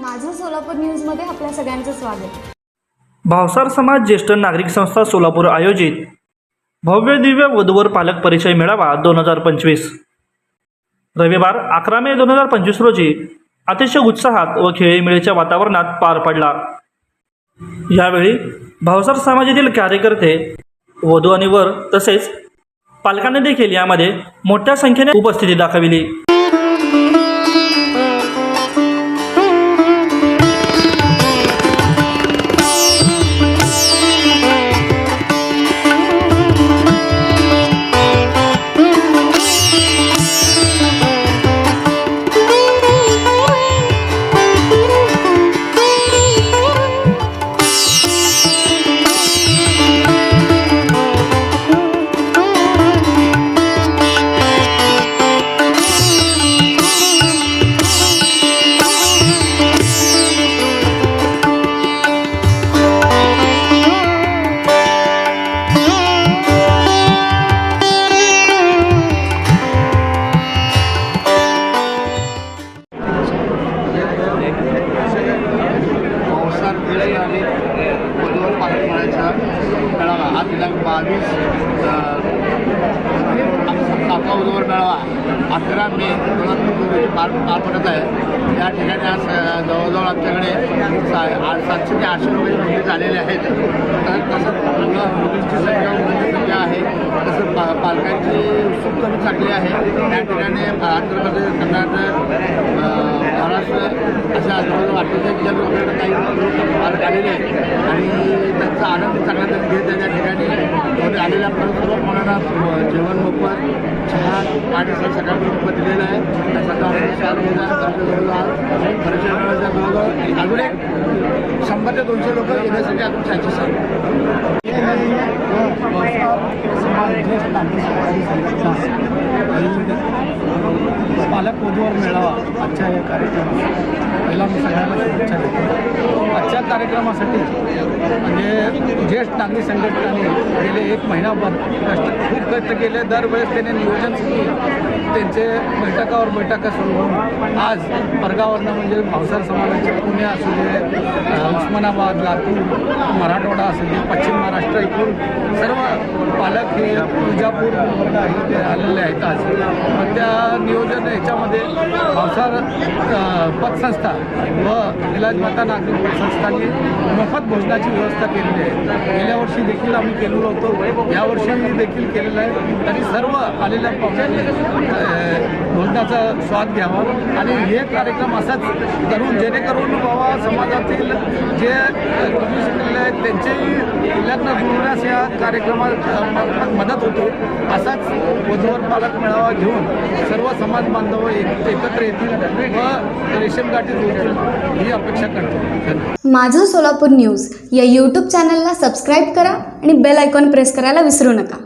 माझं सोलापूर न्यूजमध्ये आपल्या सगळ्यांचं स्वागत. भावसार समाज ज्येष्ठ नागरिक संस्था सोलापूर आयोजित भव्य दिव्य वधूवर पालक परिचय मेळावा दोन हजार पंचवीस. रविवार अकरा मे दोन हजार पंचवीस रोजी अतिशय उत्साहात व खेळीमेळीच्या वातावरणात पार पडला. यावेळी भावसार समाजातील कार्यकर्ते वधू आणि वर तसेच पालकांनी देखील यामध्ये मोठ्या संख्येने उपस्थिती दाखविली. आम्ही पदवर आणि वधूवर पाठवण्याचा मेळावा. हा दिनांक बावीस सातवा वधूवर मेळावा. अकरा मे दोन हजार पंचवीस पार पार पडत आहे. या ठिकाणी आज जवळजवळ आमच्याकडे सा आठ सातशे ते आठशे रुपये नोंदणी झालेले आहेत. तर तसंच मुलं मुलींची संख्या मुलींची संख्या आहे. तसंच पा पालकांची उत्सुकता पण चांगली आहे. या ठिकाणी आंध्र प्रदेश कर्नाटक महाराष्ट्र अशा जवळजवळ अठ्ठेचाळीस जिल्ह्यातून काही लोक पालक आलेले आहेत आणि त्यांचा आनंद चांगला त्यांनी घेत आहे त्या ठिकाणी. आलेल्या आपल्याला सर्व मुलांना जेवण मोफत चहा पाणी सर सकाळी मोफत दिलेलं आहे. त्यासाठी जवळजवळ जवळजवळ अजून एक शंभर ते दोनशे लोक येण्यासाठी अजून चान्सेस आहेत पालक वधूवर मेळावा आजच्या या कार्यक्रमात. पहिला मी सगळ्यांना शुभेच्छा देतो. कार्यक्रमासाठी म्हणजे ज्येष्ठ नागरिक संघटनांनी गेले एक महिनाभर कष्ट खूप कष्ट केले. दरवेळेस त्याने नियोजन केले. त्यांचे बैठकावर बैठका सुरू होऊन आज परगावरनं म्हणजे भावसार समाजाचे पुणे असू दे उस्मानाबाद लातूर मराठवाडा असू दे पश्चिम महाराष्ट्र इथून सर्व हे तुळजापूर मुंबईला इथे आलेले आहेत आज. मग त्या नियोजन याच्यामध्ये भावसार पतसंस्था व विलाजमाता नागरिक पतसंस्थांनी मोफत भोजनाची व्यवस्था केलेली आहे. गेल्या वर्षी देखील आम्ही केलेलो होतो. यावर्षी देखील केलेलं आहे. तरी सर्व आलेल्या पाहुण्यांनी भोजनाचा स्वाद घ्यावा. आणि हे कार्यक्रम असाच करून जेणेकरून बाबा समाजातील जे कमी शिकलेले आहेत त्यांचेही लग्न जुळवण्यास या कार्यक्रमात मदत होते. असाच वधूवर पालक मेळावा घेऊन सर्व समाज बांधव एकत्र येतील व रेशन गाठी होतील ही अपेक्षा करतो. माझं सोलापूर न्यूज या यूट्यूब चॅनलला सबस्क्राईब करा आणि बेल आयकॉन प्रेस करायला विसरू नका.